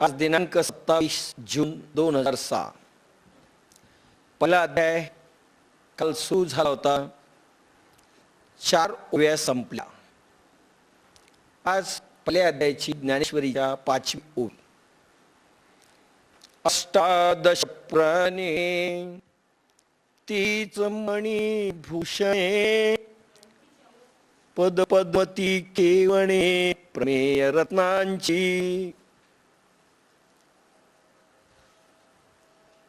आज दिनांक सत्तावीस जून दोन हजार सहा. पहिला अध्याय काल सुरू झाला होता. चार ओव्या संपल्या. आज पहिल्या अध्यायाची ज्ञानेश्वरीच्या पाचवी ओवी अष्टादश प्राणे तीच मणी भूषणे पद पद्मती केवणे प्रमेय रत्नांची.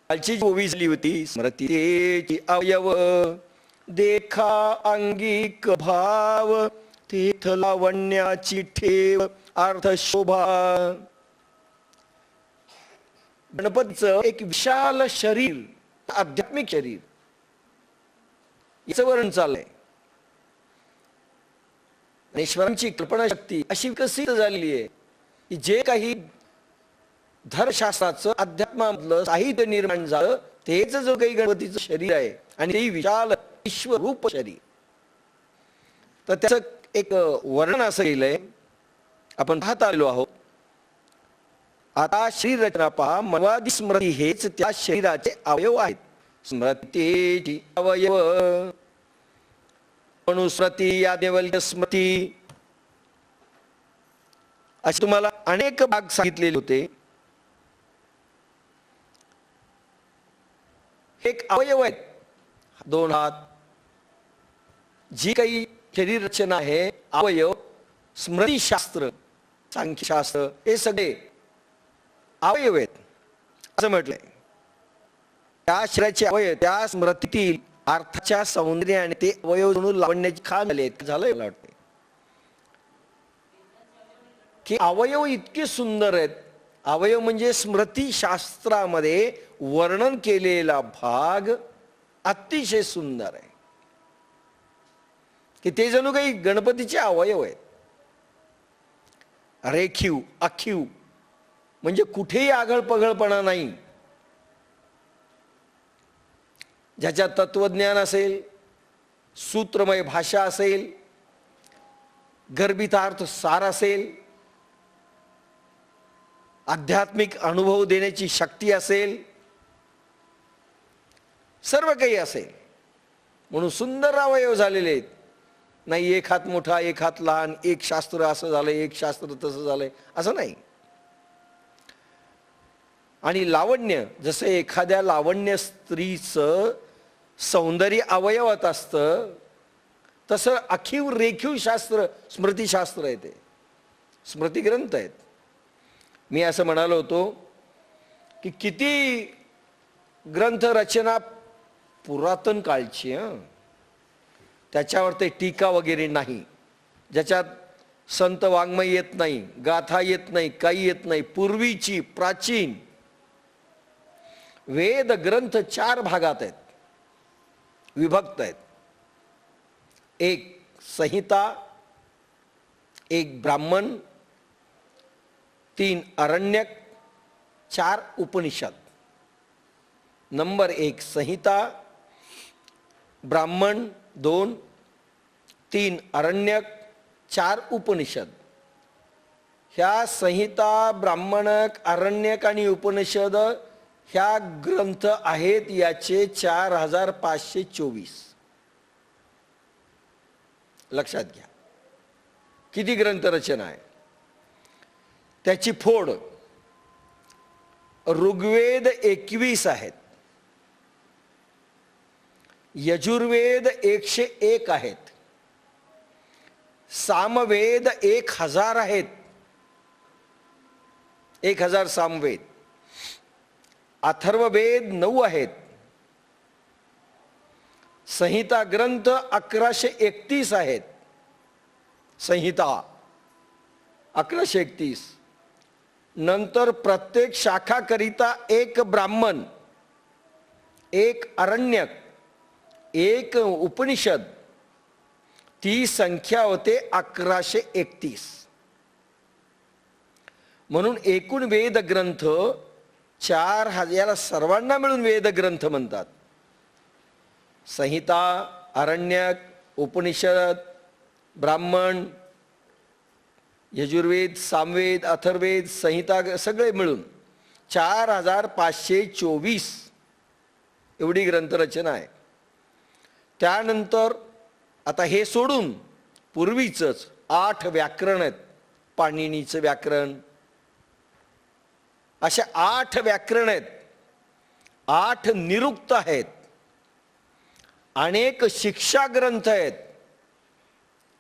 कालची ओवी झाली होती. स्मृतीची अवयव देखा अंगिक भाव तेथ लावण्याची ठेव अर्थ शोभा गणपतीचं एक विशाल शरीर आध्यात्मिक शरीर याचं वर्णन चाललंय. आणि ईश्वरांची कल्पनाशक्ती अशी विकसित झालेली आहे की जे काही धर्मशास्त्राचं अध्यात्मामधलं साहित्य निर्माण झालं तेच जो काही गणपतीचं शरीर आहे आणि ते विशाल विश्वरूप शरीर. तर त्याचं एक वर्णन असं केलंय. आपण पाहत आलेलो आहोत. आता शरीर रचना पहा मनवादी स्मृती हेच त्या शरीराचे अवयव आहेत. स्मृतीची अवयव. पणुस्मती या देवल्य स्मृती. असे तुम्हाला अनेक भाग सांगितलेले होते. एक अवयव आहेत. दोन हात. जी काही शरीर रचना आहे अवयव स्मृतीशास्त्र सांख्यशास्त्र हे सगळे अवयव आहेत. असं म्हटलंय. त्या शरीराचे अवयव त्या स्मृतीतील अर्थाच्या सौंदर्याने ते अवयव जणू लावण्याची खा झाले झालं झालंय मला वाटते की अवयव इतके सुंदर आहेत अवयव म्हणजे स्मृतीशास्त्रामध्ये वर्णन केलेला भाग अतिशय सुंदर आहे. की ते जणू काही गणपतीचे अवयव आहेत. रेखीव अखीव म्हणजे कुठेही आगळपगळपणा नाही. ज्याच्यात तत्वज्ञान असेल सूत्रमय भाषा असेल गर्भितार्थ सार असेल आध्यात्मिक अनुभव देण्याची शक्ती असेल सर्व काही असेल. म्हणून सुंदर अवयव झालेले आहेत. नाही एक हात मोठा एक हात लहान एक शास्त्र असं झालं एक शास्त्र तसं झालंय असं नाही. आणि लावण्य जसं एखाद्या लावण्य स्त्रीचं सौंदर्य अवयवात असतं तसं अखीव रेखीव शास्त्र स्मृतीशास्त्र आहे ते. स्मृतिग्रंथ आहेत. मी असं म्हणालो होतो की किती ग्रंथ रचना पुरातन काळची हं. त्याच्यावर ते टीका वगैरे नाही. ज्याच्यात संत वाङ्मय येत नाही गाथा येत नाही काही येत नाही पूर्वीची प्राचीन. वेद ग्रंथ चार भागात आहेत. विभक्त आहेत. एक संहिता एक ब्राह्मण तीन अरण्यक चार उपनिषद. नंबर एक संहिता ब्राह्मण दोन तीन अरण्यक चार उपनिषद. ह्या संहिता ब्राह्मणक अरण्यक आणि उपनिषद ह्या ग्रंथ आहेत याचे चार हजार पाचशे चोवीस. लक्षात घ्या. किती ग्रंथरचना आहे त्याची फोड. ऋग्वेद एकवीस आहेत. यजुर्वेद एकशे एक आहेत. सामवेद एक हजार आहेत. एक हजार सामवेद. अथर्ववेद नऊ आहेत. संहिता ग्रंथ अकराशे एकतीस आहेत. संहिता अकराशे एकतीस. नंतर प्रत्येक शाखाकरिता एक ब्राह्मण एक अरण्यक एक उपनिषद ती संख्या होते अकराशे एकतीस. म्हणून एकूण वेद ग्रंथ चार हजार याला सर्वांना मिळून वेद ग्रंथ म्हणतात. संहिता अरण्यक उपनिषद ब्राह्मण यजुर्वेद सामवेद अथर्वेद संहिता सगळे मिळून चार हजार पाचशे चोवीस एवढी ग्रंथरचना आहे. त्यानंतर आता हे सोडून पूर्वीचंच आठ व्याकरण आहेत. पाणिनीचं व्याकरण. अशा आठ व्याकरण आहेत. आठ निरुक्त आहेत. अनेक शिक्षा ग्रंथ आहेत.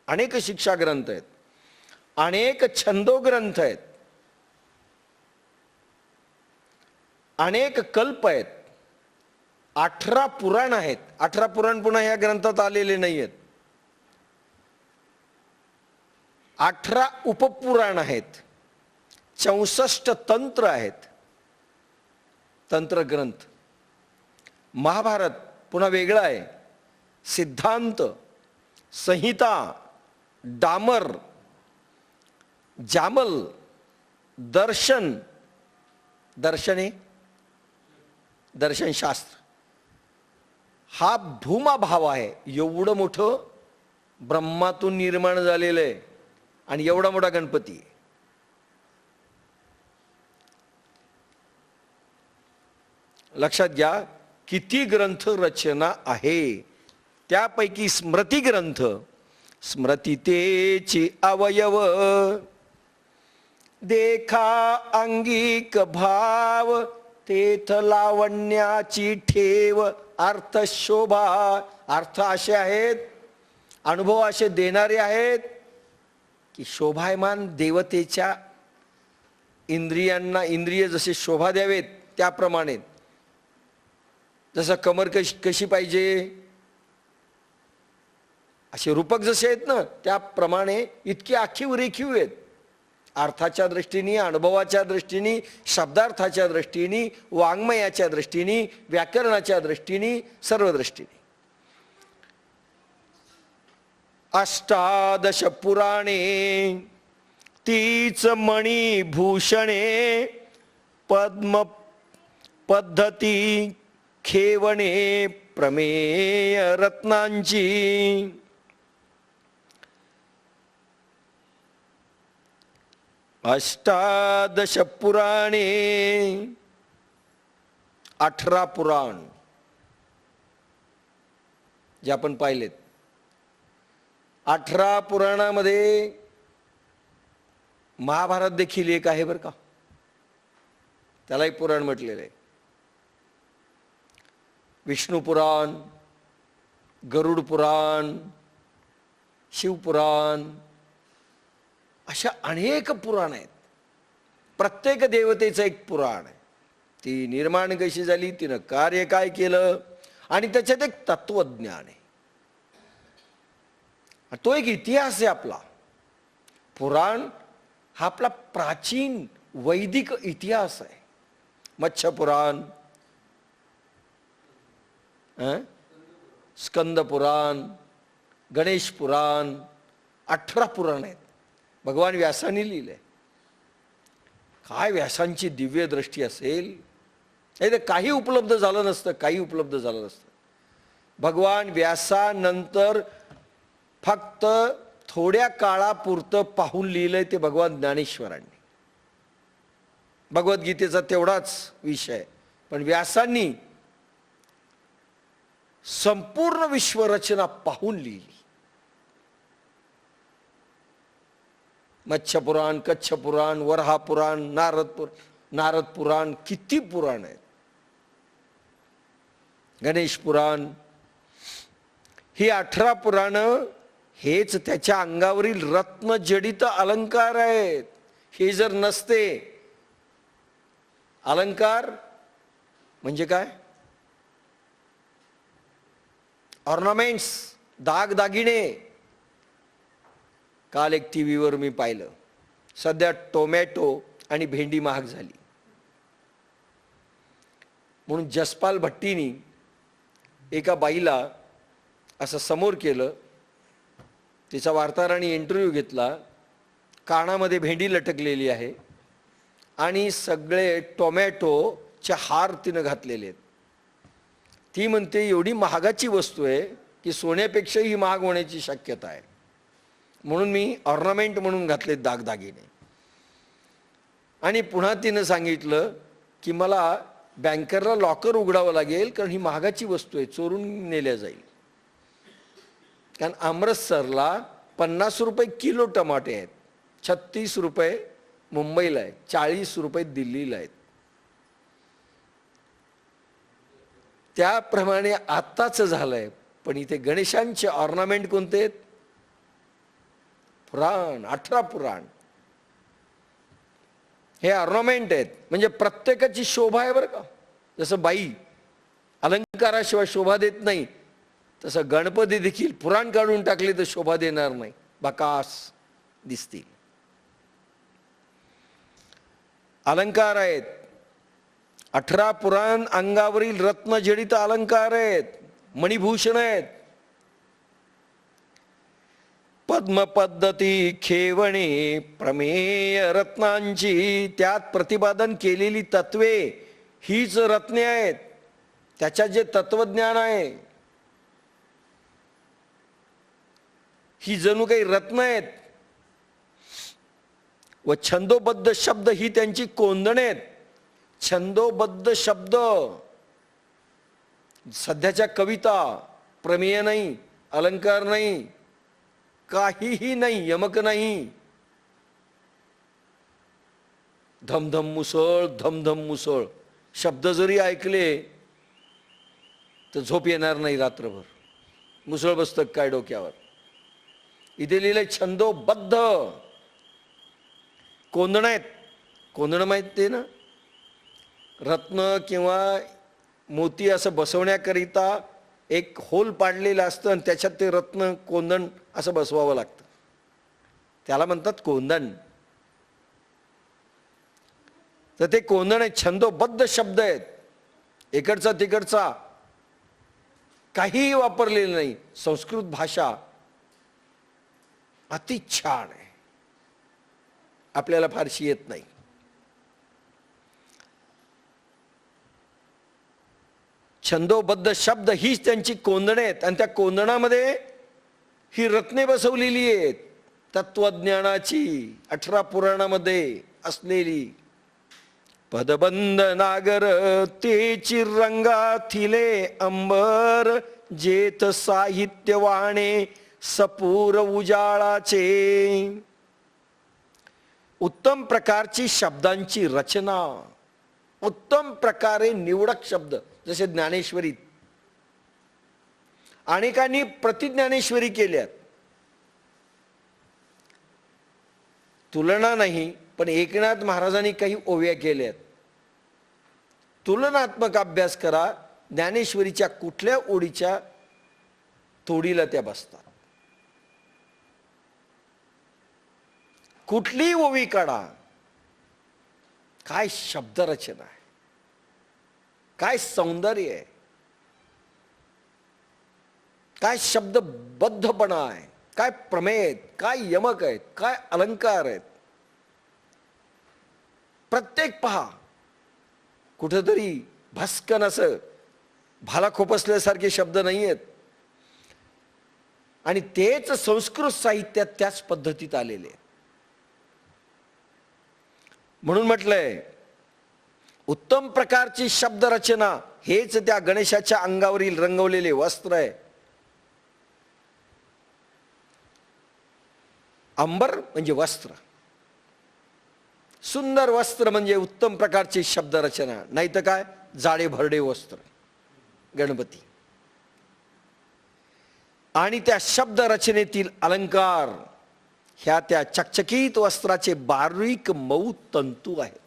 अनेक शिक्षा ग्रंथ आहेत. अनेक छंदो ग्रंथ आहेत. अनेक कल्प आहेत. अठरा पुराण आहेत. अठरा पुराण पुन्हा या ग्रंथात आलेले नाही आहेत अठरा उपपुराण आहेत. चौसष्ट तंत्र आहेत. तंत्र ग्रंथ महाभारत पुन्हा वेगळा आहे. सिद्धांत संहिता डामर जामल दर्शन दर्शने दर्शनशास्त्र हा भूमाभाव आहे. एवढं मोठं ब्रह्मातून निर्माण झालेलं आहे आणि एवढा मोठा गणपती आहे. लक्षात घ्या किती ग्रंथ रचना आहे. त्यापैकी स्मृती ग्रंथ स्मृतितेची अवयव देखा अंगिक भाव तेथ लावण्याची ठेव अर्थ शोभा अर्थ असे आहेत अनुभव असे देणारे आहेत की शोभायमान देवतेच्या इंद्रियांना इंद्रिय जसे शोभा द्यावेत त्याप्रमाणे. जसं कमर कशी कशी पाहिजे? असे रूपक जसे आहेत ना त्याप्रमाणे इतकी आखीव रेखीव आहेत. अर्थाच्या दृष्टीने अनुभवाच्या दृष्टीने शब्दार्थाच्या दृष्टीने वाङ्मयाच्या दृष्टीने व्याकरणाच्या दृष्टीने सर्व दृष्टीने अष्टादश पुराणे तीच मणिभूषणे पद्म पद्धती खेवणे प्रमेय रत्नांची. अष्टादश पुराणे अठरा पुराण जे आपण पाहिलेत. अठरा पुराणामध्ये महाभारत देखील एक आहे बरं का. त्यालाही पुराण म्हटलेलं आहे. विष्णू पुराण गरुड पुराण शिवपुराण अशा अनेक पुराण आहेत. प्रत्येक देवतेचं एक पुराण आहे. ती निर्माण कशी झाली तिनं कार्य काय केलं आणि त्याच्यात एक तत्वज्ञान आहे. तो एक इतिहास आहे आपला. पुराण हा आपला प्राचीन वैदिक इतिहास आहे. मत्स्य पुराण स्कंद पुराण गणेश पुराण अठरा पुराण आहेत. भगवान व्यासाने लिहिलंय काय व्यासांची दिव्य दृष्टी असेल? नाही तर काही उपलब्ध झालं नसतं काही उपलब्ध झालं नसतं. भगवान व्यासानंतर फक्त थोड्या काळापुरतं पाहून लिहिलंय ते भगवान ज्ञानेश्वरांनी. भगवद्गीतेचा तेवढाच विषय. पण व्यासांनी संपूर्ण विश्वरचना पाहून लिहिली. मत्स्यपुराण कच्छ पुराण वरहा पुराण नारद पुर नारद पुराण किती पुराण आहेत? गणेश पुराण ही अठरा पुराण हेच त्याच्या अंगावरील रत्न जडित अलंकार आहेत. हे जर नसते अलंकार म्हणजे काय? ऑर्नामेंट्स दागदागिने. काल एक टी व्हीवर मी पाहिलं. सध्या टोमॅटो आणि भेंडी महाग झाली. म्हणून जसपाल भट्टीनी एका बाईला असं समोर केलं. तिचा वार्ताहराने इंटरव्ह्यू घेतला. कानामध्ये भेंडी लटकलेली आहे. आणि सगळे टोमॅटोचे हार तिनं घातलेले आहेत. ती म्हणते एवढी महागाची वस्तू आहे की सोन्यापेक्षाही महाग होण्याची शक्यता आहे. म्हणून मी ऑर्नामेंट म्हणून घातले दागदागिने. आणि पुन्हा तिनं सांगितलं की मला बँकरला लॉकर उघडावं लागेल कारण ही महागाची वस्तू आहे चोरून नेल्या जाईल. कारण अमृतसरला पन्नास रुपये किलो टमाटे आहेत छत्तीस रुपये मुंबईला आहेत चाळीस रुपये दिल्लीला आहेत. त्याप्रमाणे आत्ताच झालंय पण इथे गणेशांचे ऑर्नामेंट कोणते आहेत? पुराण अठरा पुराण. हे ऑर्नामेंट आहेत. म्हणजे प्रत्येकाची शोभा आहे बरं का. जसं बाई अलंकाराशिवाय शोभा देत नाही तसं गणपती देखील पुराण काढून टाकले तर शोभा देणार नाही. बकास दिसतील. अलंकार आहेत. अठरा पुराण अंगावरील रत्नजडित अलंकार आहेत. मणिभूषण आहेत. पद्मपद्धती खेवणे प्रमेय रत्नांची त्यात प्रतिपादन केलेली तत्वे हीच रत्ने आहेत. त्याच्यात जे तत्वज्ञान आहे ही जणू काही रत्न आहेत. व छंदोबद्ध शब्द ही त्यांची कोंदणे आहेत. छंदोबद्ध शब्द सध्याच्या कविता प्रमेय नाही अलंकार नाही काहीही नाही यमक नाही. धमधम मुसळ धमधम मुसळ. शब्द जरी ऐकले तर झोप येणार नाही रात्रभर. मुसळ बसतं काय डोक्यावर? इथे लिहिलंय छंदोबद्ध. कोंदण आहेत. कोंदण माहीत ते ना? रत्न किंवा मोती असं बसवण्याकरिता एक होल पाडलेलं असतं आणि त्याच्यात ते रत्न कोंदण असं बसवावं लागतं. त्याला म्हणतात कोंदण तर ते कोंदण आहे छंदोबद्ध शब्द आहेत. इकडचा तिकडचा काहीही वापरलेलं नाही. संस्कृत भाषा अति छान आहे. आपल्याला फारशी येत नाही. छंदोबद्ध शब्द हीच त्यांची कोंदणे आहेत. आणि त्या कोंदणामध्ये ही रत्ने बसवलेली आहेत. तत्वज्ञानाची अठरा पुराणामध्ये असलेली. पदबंद नागर तेची रंगाथिले अंबर जेत साहित्य वाणे सपूर उजाळाचे. उत्तम प्रकारची शब्दांची रचना. उत्तम प्रकारे निवडक शब्द जसे ज्ञानेश्वरी. अनेकांनी प्रतिज्ञानेश्वरी केल्यात. तुलना नाही पण एकनाथ महाराजांनी काही ओव्या केल्यात. तुलनात्मक अभ्यास करा ज्ञानेश्वरीच्या कुठल्या ओळीच्या तोडीला त्या बसतात. कुठलीही ओवी काढा काय शब्दरचना आहे? काय सौंदर्य आहे? काय शब्दबद्धपणा आहे? काय प्रमेय आहेत? काय यमक आहेत? काय अलंकार आहेत? प्रत्येक पहा. कुठंतरी भस्कन असं भाला खोपसल्यासारखे शब्द नाही आहेत. आणि तेच संस्कृत साहित्यात त्याच पद्धतीत आलेले आहेत. म्हणून म्हटलंय उत्तम प्रकारची शब्दरचना हेच त्या गणेशाच्या अंगावरील रंगवलेले वस्त्र आहे. अंबर म्हणजे वस्त्र. सुंदर वस्त्र म्हणजे उत्तम प्रकारची शब्दरचना नाही तर काय? जाडे भरडे वस्त्र. गणपती. आणि त्या शब्दरचनेतील अलंकार ह्या त्या चकचकीत वस्त्राचे बारीक मऊ तंतू आहेत.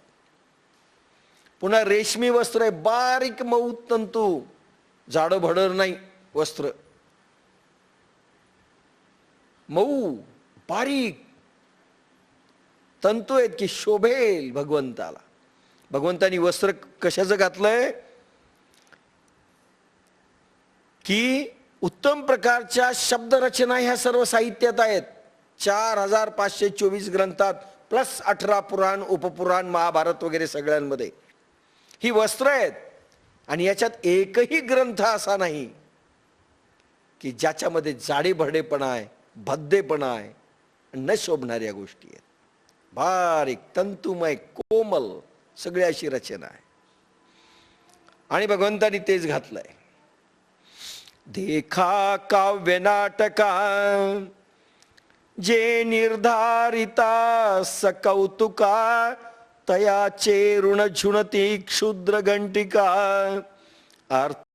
पुन्हा रेशमी वस्त्र आहे बारीक मऊ तंतू. जाडं भडर नाही वस्त्र. मऊ बारीक. तंतू आहेत की शोभेल भगवंताला. भगवंतानी वस्त्र कशाचं घातलंय? की उत्तम प्रकारच्या शब्दरचना ह्या सर्व साहित्यात आहेत. चार हजार पाचशे चोवीस ग्रंथात प्लस अठरा पुराण उपपुराण महाभारत वगैरे सगळ्यांमध्ये. ही वस्त्र आहेत. आणि याच्यात एकही ग्रंथ असा नाही की ज्याच्यामध्ये जाडेभरडेपणा आहे भद्देपणा आहे न शोभणाऱ्या गोष्टी आहेत. बारीक तंतुमय कोमल सगळी अशी रचना आहे. आणि भगवंतानी तेच घातलंय. देखा काव्य नाटका जे निर्धारिता सकौतुका तयाचे ऋण झुणती क्षुद्र घंटिका अर्थ